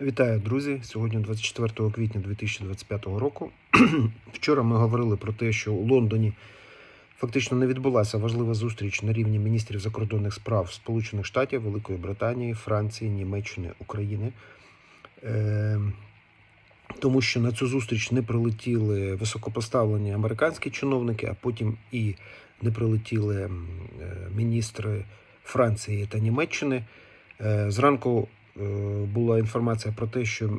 Вітаю, друзі! Сьогодні 24 квітня 2025 року. Вчора ми говорили про те, що у Лондоні фактично не відбулася важлива зустріч на рівні міністрів закордонних справ Сполучених Штатів, Великої Британії, Франції, Німеччини, України. Е, Тому що на цю зустріч не прилетіли високопоставлені американські чиновники, а потім і не прилетіли е, міністри Франції та Німеччини. Е, Зранку була інформація про те, що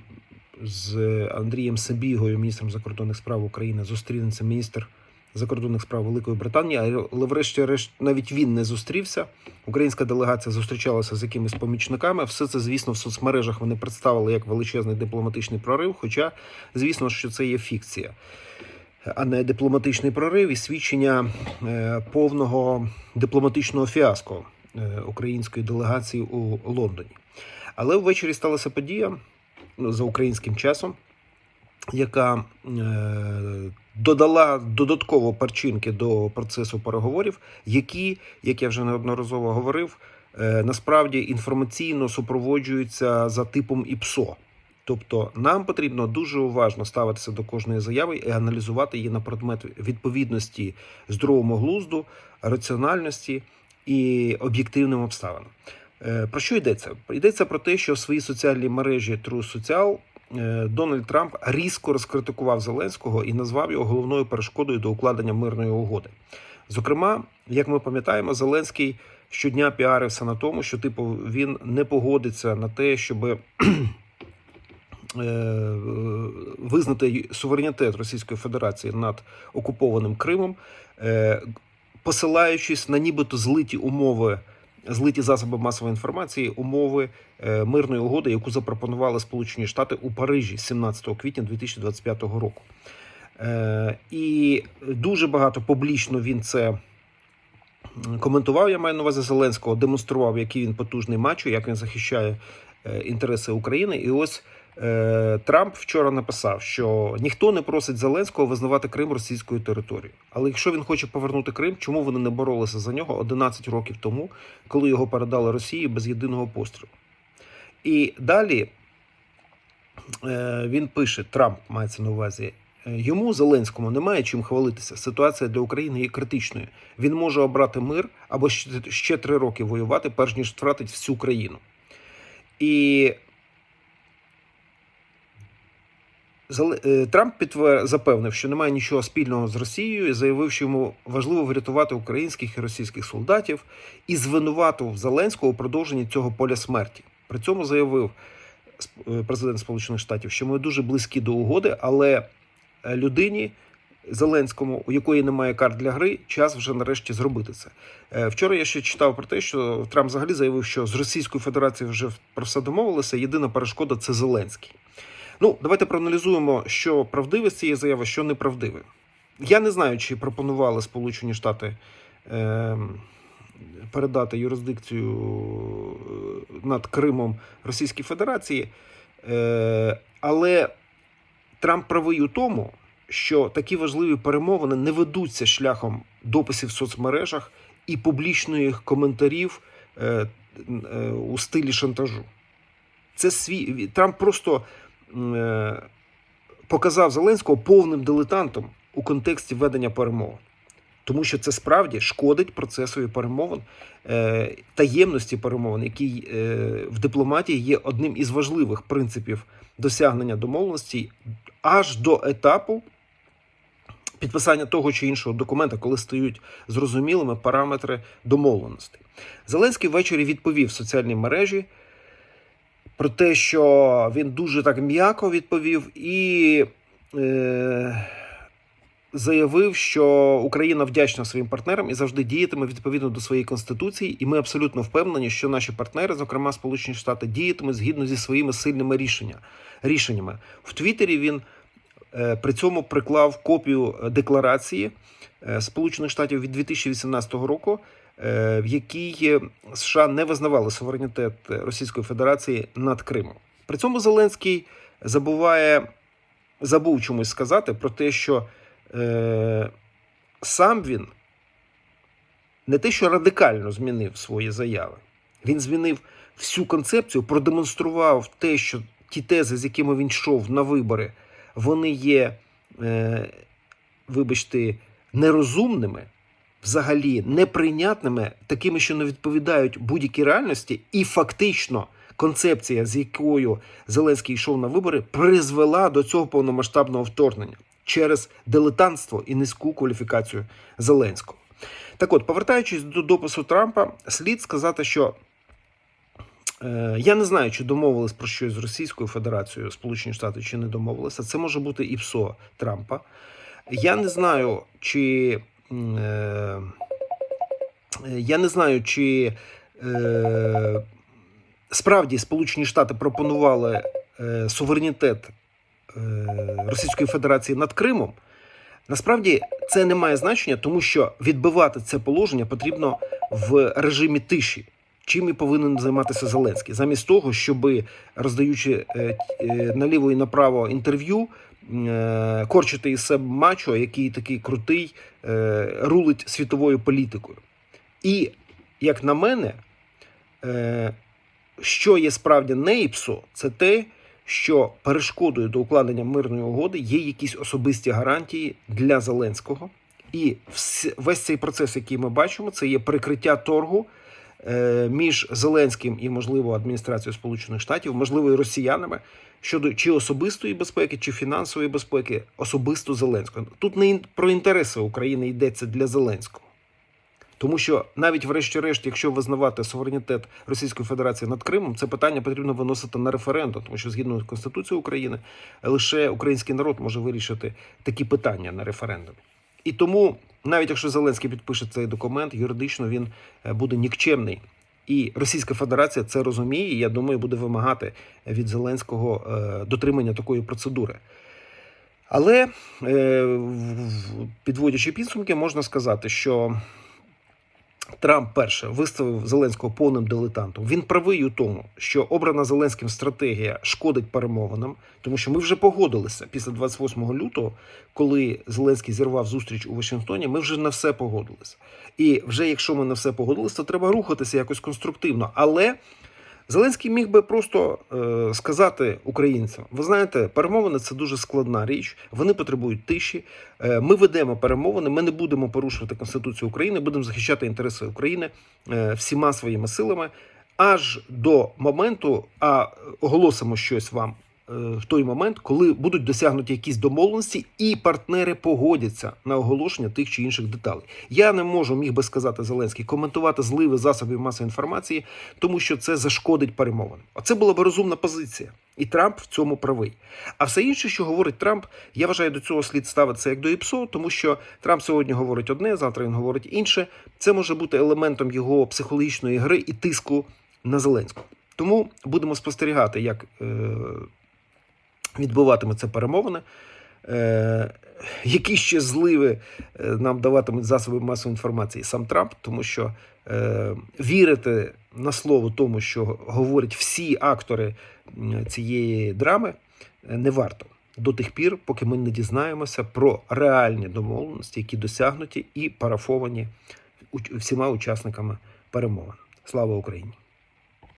з Андрієм Сабігою, міністром закордонних справ України, зустрінеться міністр закордонних справ Великої Британії, але врешті-решт навіть він не зустрівся. Українська делегація зустрічалася з якимись помічниками. Все це, звісно, в соцмережах вони представили як величезний дипломатичний прорив. Хоча, звісно, що це є фікція, а не дипломатичний прорив і свідчення е, повного дипломатичного фіаско е, української делегації у Лондоні. Але ввечері сталася подія ну, за українським часом, яка е, додала додатково перчинки до процесу переговорів, які, як я вже неодноразово говорив, е, насправді інформаційно супроводжуються за типом ІПСО. Тобто нам потрібно дуже уважно ставитися до кожної заяви і аналізувати її на предмет відповідності здоровому глузду, раціональності і об'єктивним обставинам. Е, Про що йдеться? Йдеться про те, що в своїй соціальній мережі True Social е, Дональд Трамп різко розкритикував Зеленського і назвав його головною перешкодою до укладення мирної угоди. Зокрема, як ми пам'ятаємо, Зеленський щодня піарився на тому, що типу він не погодиться на те, щоб визнати суверенітет Російської Федерації над окупованим Кримом, е, посилаючись на нібито злиті умови, злиті засоби масової інформації, умови е, мирної угоди, яку запропонували Сполучені Штати у Парижі 17 квітня 2025 року. Е, І дуже багато публічно він це. Коментував, я маю на увазі Зеленського, демонстрував, який він потужний мачо, як він захищає е, інтереси України. І ось Трамп вчора написав, що ніхто не просить Зеленського визнавати Крим російською територією. Але якщо він хоче повернути Крим, чому вони не боролися за нього 11 років тому, коли його передали Росії без єдиного пострілу? І далі е, він пише: Трамп мається на увазі. Йому Зеленському немає чим хвалитися. Ситуація для України є критичною. Він може обрати мир або ще три роки воювати, перш ніж втратить всю країну. І Зеле- е, Трамп підтвер... запевнив, що немає нічого спільного з Росією, і заявив, що йому важливо врятувати українських і російських солдатів, і звинуватив Зеленського у продовженні цього поля смерті. При цьому заявив е, президент Сполучених Штатів, що ми дуже близькі до угоди, але е, людині Зеленському, у якої немає карт для гри, час вже нарешті зробити це. Е, Вчора я ще читав про те, що Трамп взагалі заявив, що з Російською Федерацією вже про все домовилися. Єдина перешкода це Зеленський. Ну, давайте проаналізуємо, що правдиве з цієї заяви, що неправдиве. Я не знаю, чи пропонували Сполучені Штати е, передати юрисдикцію е, над Кримом Російській Федерації, е, але Трамп правий у тому, що такі важливі перемовини не ведуться шляхом дописів в соцмережах і публічних коментарів е, е, у стилі шантажу. Це свій Трамп просто показав Зеленського повним дилетантом у контексті ведення перемовин. Тому що це справді шкодить процесові перемовин, е, таємності перемовин, який е, в дипломатії є одним із важливих принципів досягнення домовленості аж до етапу підписання того чи іншого документа, коли стають зрозумілими параметри домовленостей. Зеленський ввечері відповів в соціальній мережі про те, що він дуже так м'яко відповів і е, заявив, що Україна вдячна своїм партнерам і завжди діятиме відповідно до своєї конституції. І ми абсолютно впевнені, що наші партнери, зокрема Сполучені Штати, діятимуть згідно зі своїми сильними рішення, рішеннями. В Твіттері він е, при цьому приклав копію декларації е, Сполучених Штатів від 2018 року. Е, В якій США не визнавали суверенітет Російської Федерації над Кримом. При цьому Зеленський забуває забув чомусь сказати про те, що е, сам він не те, що радикально змінив свої заяви, він змінив всю концепцію, продемонстрував те, що ті тези, з якими він йшов на вибори, вони є, е, вибачте, нерозумними, взагалі неприйнятними, такими, що не відповідають будь-якій реальності, і фактично концепція, з якою Зеленський йшов на вибори, призвела до цього повномасштабного вторгнення через дилетантство і низьку кваліфікацію Зеленського. Так от, повертаючись до допису Трампа, слід сказати, що е, я не знаю, чи домовились про щось з Російською Федерацією, Сполучені Штати, чи не домовилися. Це може бути і ПСО Трампа. Я не знаю, чи. Е, я не знаю, чи е, справді Сполучені Штати пропонували е, суверенітет Російської Федерації над Кримом. Насправді це не має значення, тому що відбивати це положення потрібно в режимі тиші. Чим і повинен займатися Зеленський, замість того, щоб роздаючи наліво і направо інтерв'ю, корчити із себе мачо, який такий крутий, е, рулить світовою політикою. І, як на мене, е, що є справді не ІПСО, це те, що перешкодою до укладення мирної угоди є якісь особисті гарантії для Зеленського. І весь цей процес, який ми бачимо, це є прикриття торгу е, між Зеленським і, можливо, адміністрацією Сполучених Штатів, можливо, і росіянами щодо чи особистої безпеки, чи фінансової безпеки, особисто Зеленського. Тут не про інтереси України йдеться для Зеленського. Тому що навіть, врешті-решт, якщо визнавати суверенітет Російської Федерації над Кримом, це питання потрібно виносити на референдум, тому що згідно з Конституцією України лише український народ може вирішити такі питання на референдумі. І тому, навіть якщо Зеленський підпише цей документ, юридично він е, буде нікчемний. І Російська Федерація це розуміє. і, Я думаю, буде вимагати від Зеленського е, дотримання такої процедури. Але е, підводячи підсумки, можна сказати, що Трамп перше виставив Зеленського повним дилетантом. Він правий у тому, що обрана Зеленським стратегія шкодить перемовинам, тому що ми вже погодилися після 28 лютого, коли Зеленський зірвав зустріч у Вашингтоні. Ми вже на все погодилися. І вже якщо ми на все погодилися, то треба рухатися якось конструктивно. Але Зеленський міг би просто е, сказати українцям: ви знаєте, перемовини це дуже складна річ. Вони потребують тиші. Е, ми ведемо перемовини. Ми не будемо порушувати конституцію України, будемо захищати інтереси України е, всіма своїми силами. Аж до моменту, а оголосимо щось вам в той момент, коли будуть досягнуті якісь домовленості, і партнери погодяться на оголошення тих чи інших деталей. Я не можу, міг би сказати Зеленський, коментувати зливи засобів масової інформації, тому що це зашкодить перемовинам. Оце була б розумна позиція. І Трамп в цьому правий. А все інше, що говорить Трамп, я вважаю, до цього слід ставитися як до ІПСО, тому що Трамп сьогодні говорить одне, завтра він говорить інше. Це може бути елементом його психологічної гри і тиску на Зеленського. Тому будемо спостерігати, як е, відбуватиметься перемовини. Е, які ще зливи е, нам даватимуть засоби масової інформації сам Трамп, тому що е, вірити на слово тому, що говорять всі актори цієї драми, е, не варто до тих пір, поки ми не дізнаємося про реальні домовленості, які досягнуті і парафовані всіма учасниками перемовин. Слава Україні!